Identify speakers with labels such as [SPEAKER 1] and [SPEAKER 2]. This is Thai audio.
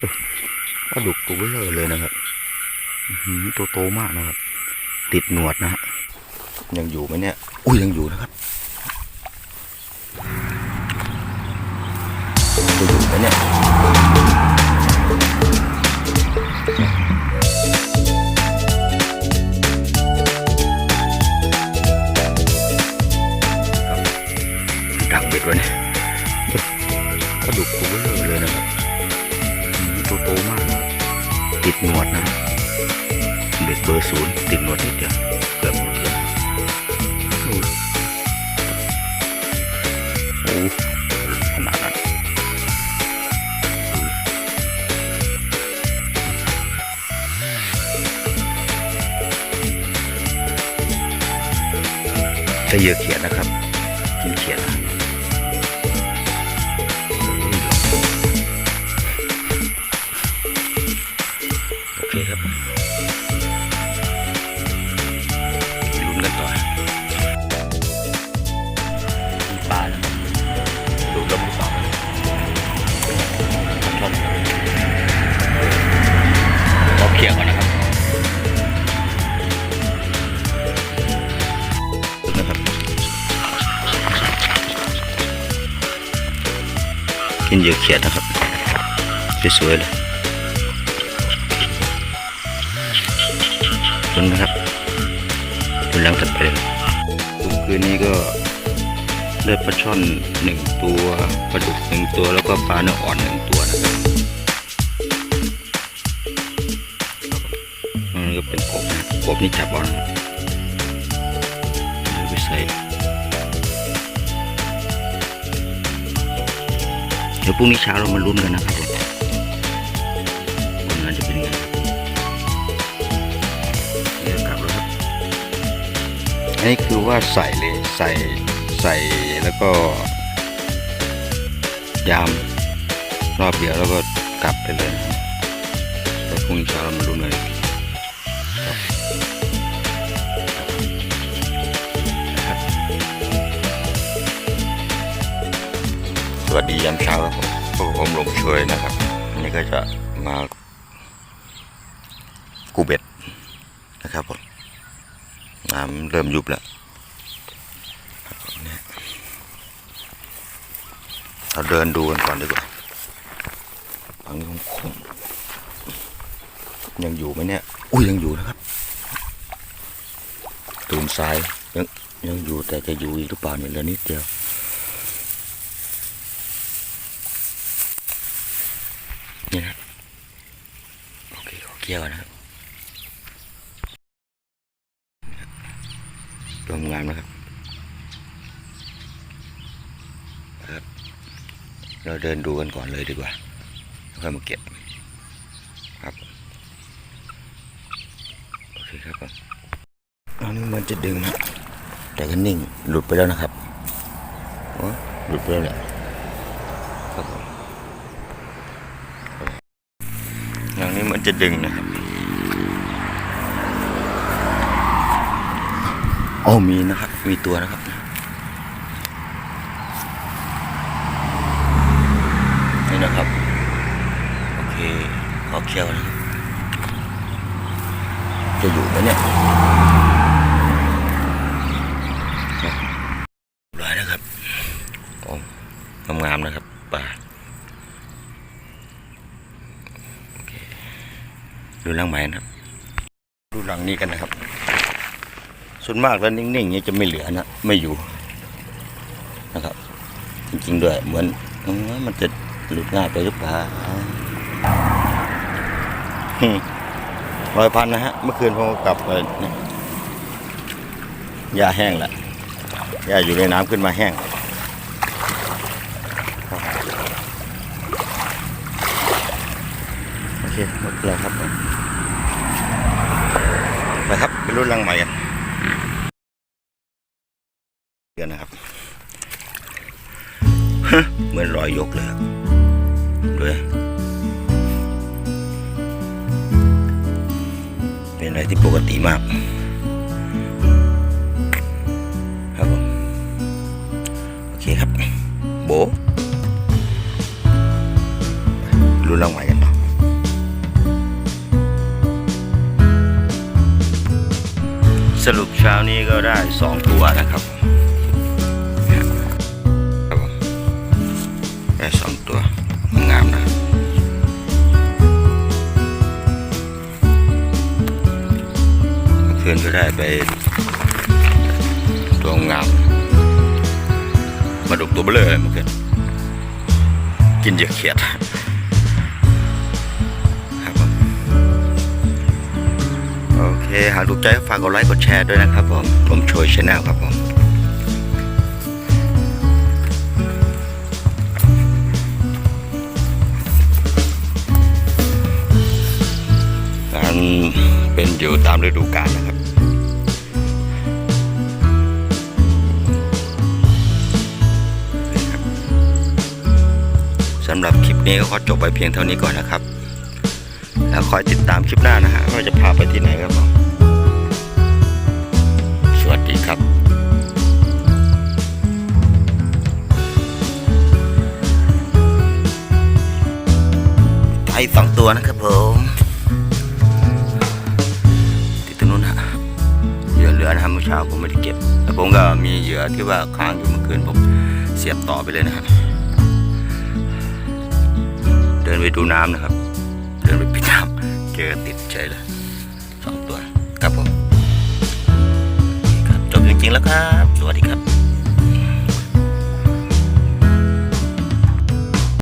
[SPEAKER 1] ปลาดุกตัวเบลอเลยนะครับตัวโตมากนะครับ ติดหนวดนะฮะยังอยู่ไหมเนี่ย อุ้ยยังอยู่นะครับจะอยู่ไหมเนี่ยดักเบ็ดไว้เนี่ยปลาดุกตัวเบลอเลยนะครับ ตัวโตมาก ติดหนวดนะเบ็ดเบอร์ศูนย์ติดหนวดนิดเดียวเกือบหมดเลยโอ้ยโอ้ขนาดนั้นใช้เยื่อเขียดนะครับกินเขียนะ ลุ้นกันต่อมีปลาดูแล้วมีปลาชอบขอเขียดก่อนนะครับนะครับกินเยื่อเขียดนะครับ สวยๆเลย คุณนะครับคุณลังถัดไปเลยทุกคืนนี้ก็ได้ปลาช่อนหนึ่งตัวปลาดุกหนึ่งตัวแล้วก็ปลาเนื้ออ่อนหนึ่งตัวนะครับอันนี้ก็เป็นกบนะกบนี่จับเออนไปใส่เดี๋ยวพรุ่งนี้เช้าเรามาลุ้นกันนะครับ นี้คือว่าใส่เลยใส่ใส่แล้วก็ยามรอบเดียวแล้วก็กลับไปเลยนะครับแล้วพรุ่งนี้เช้าเรามาลุ้นกันอีกทีครับสวัสดียามเช้าครับผมพวกผมลงช่วยนะครับอันนี้ก็จะมากูเบ็ดนะครับผม น้ำเริ่มยุบแล้วเราเดินดูกันก่อนดีกว่าฟังนี้คงยังอยู่ไหมเนี่ย อุ้ยยังอยู่นะครับ ตูนทรายยังยังอยู่แต่จะอยู่อีกหรือเปล่าเนี่ยเหลือนิดเดียวนี่นะโอเคขอเกี่ยวนะครับ รวมงานนะครับครับ เราเดินดูกันก่อนเลยดีกว่าแล้วค่อยมาเก็บครับโอเคครับอันนี้มันจะดึงนะแต่ก็นิ่งหลุดไปแล้วนะครับโอ้หลุดไปแล้วแหละครับผมอย่างนี้มันจะดึงนะครับโอ้มีนะครับ มีตัวนะครับ นี่นะครับ โอเคขอเคี่ยวนะครับ จะอยู่ไหมเนี่ยร้อยนะครับโอ้งามๆนะครับปลาดูหลังใหม่นะครับ ดูหลังนี้กันนะครับ ส่วนมากแล้วนิ่งๆอย่างนี้จะไม่เหลือนะไม่อยู่นะครับ จริงๆด้วยเหมือนมันจะหลุดง่ายไปหรือเปล่าร้อยพันนะฮะ เมื่อคืนผมกลับไปเนี่ยหญ้าแห้งแหละหญ้าอยู่ในน้ำขึ้นมาแห้งโอเคหมดแล้วครับไปครับไปรุ่นลังใหม่กัน กันนะครับเหมือนรอยยกเลยด้วยเป็นอะไรที่ปกติมากครับโอเคครับ โบรู้รางวัลกันนะสรุปเช้านี้ก็ได้สองตัวนะครับ ได้สองตัวงามนะเมื่อคืนก็ได้ไปตัวงามมาดุกตัวเบลอเลยเมื่อคืนกินเยอะเขียดครับผมโอเค หากถูกใจฝากกดไลค์กดแชร์ด้วยนะครับผม ผมโชยชาแนลครับผม ตามฤดูกาลนะครับสำหรับคลิปนี้ก็ขอจบไปเพียงเท่านี้ก่อนนะครับ แล้วคอยติดตามคลิปหน้านะฮะว่าจะพาไปที่ไหนครับผมสวัสดีครับไก่สองตัวนะครับผม นะครับเมื่อเช้าผมไม่ได้เก็บ แต่ผมก็มีเหยื่อที่ว่าค้างอยู่เมื่อคืนผมเสียบต่อไปเลยนะครับ เดินไปดูน้ำนะครับ เดินไปปิดน้ำเจอติดเฉยเลยสองตัวครับผมครับจบจริงๆแล้วครับ สวัสดีครับ